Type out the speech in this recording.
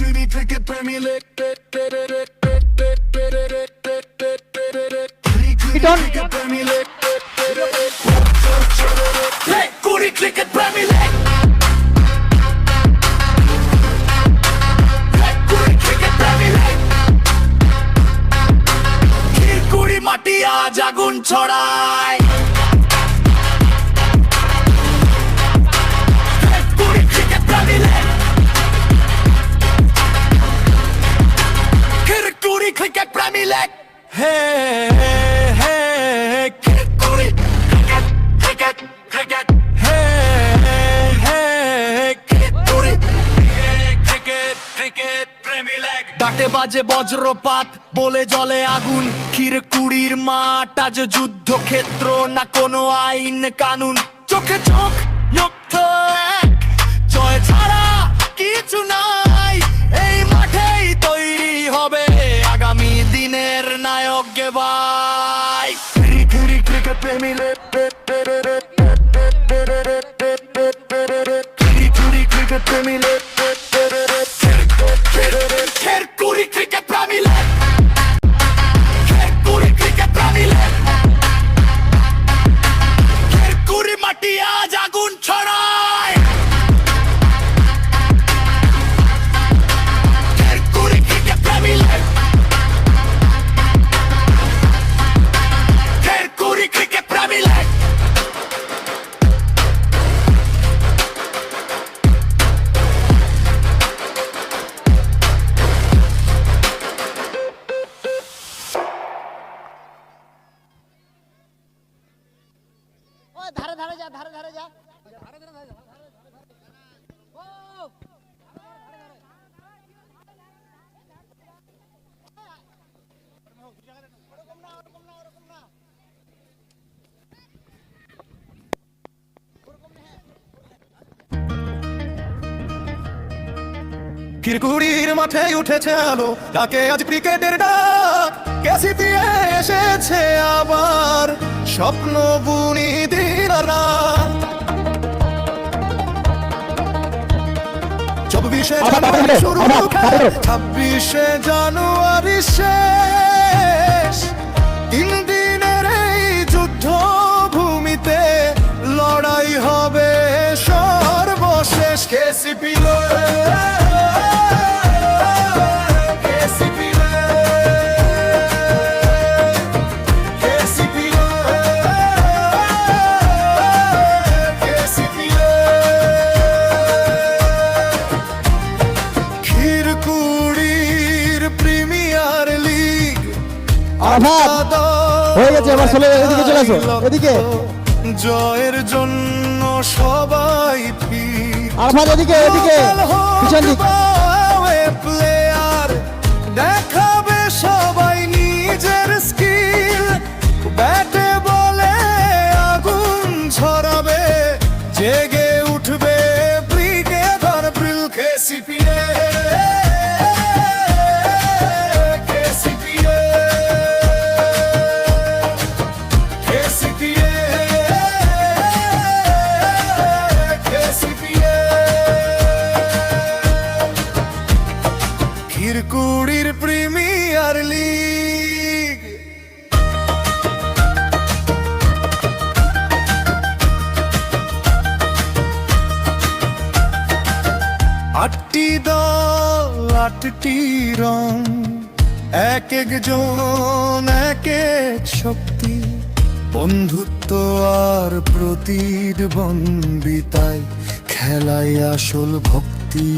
Creamy cricket Premier League. Cricket Premier League. Kuri Cricket Khirkuri cricket premier league. Hey hey hey Khirkuri cricket cricket cricket hey hey hey Khirkuri cricket cricket premier league. ডাকে বাজে বজ্রপাত বলে জলে আগুন। খিরকুড়ির মাঠ আজ যুদ্ধক্ষেত্র না কোনো আইন কানুন। চোখে চোখ Give Kitty, kitty, cricket, pay me lip, pip, pip, pip, pip, pip, ধারে ধারে যা, ধারে ধারে যা। খিরকুড়ির মাঠে উঠেছে আলো, তাকে আজ ক্রিকেটের ডাক কেসি দিয়ে এসেছে আবার স্বপ্ন বুনি চব্বিশে জানুয়ারি শুরু ছাব্বিশে জানুয়ারি শেষ। তিন দিনের এই যুদ্ধ ভূমিতে লড়াই হবে সর্বশেষ। কেসিপি কেসিপি আঘাত। হয়ে গেছে, এদিকে চলে আসো, এদিকে। জয়ের জন্য সবাই আরফান এদিকে এদিকে। পিছন দিক। প্লেয়ার দেখাবে খিরকুড়ির প্রিমিয়ার লিগ। আটটি দল, আটটি রং, এক একজন এক এক শক্তি। বন্ধুত্ব আর প্রতিদ্বন্দ্বিতায় খেলায় আসল ভক্তি।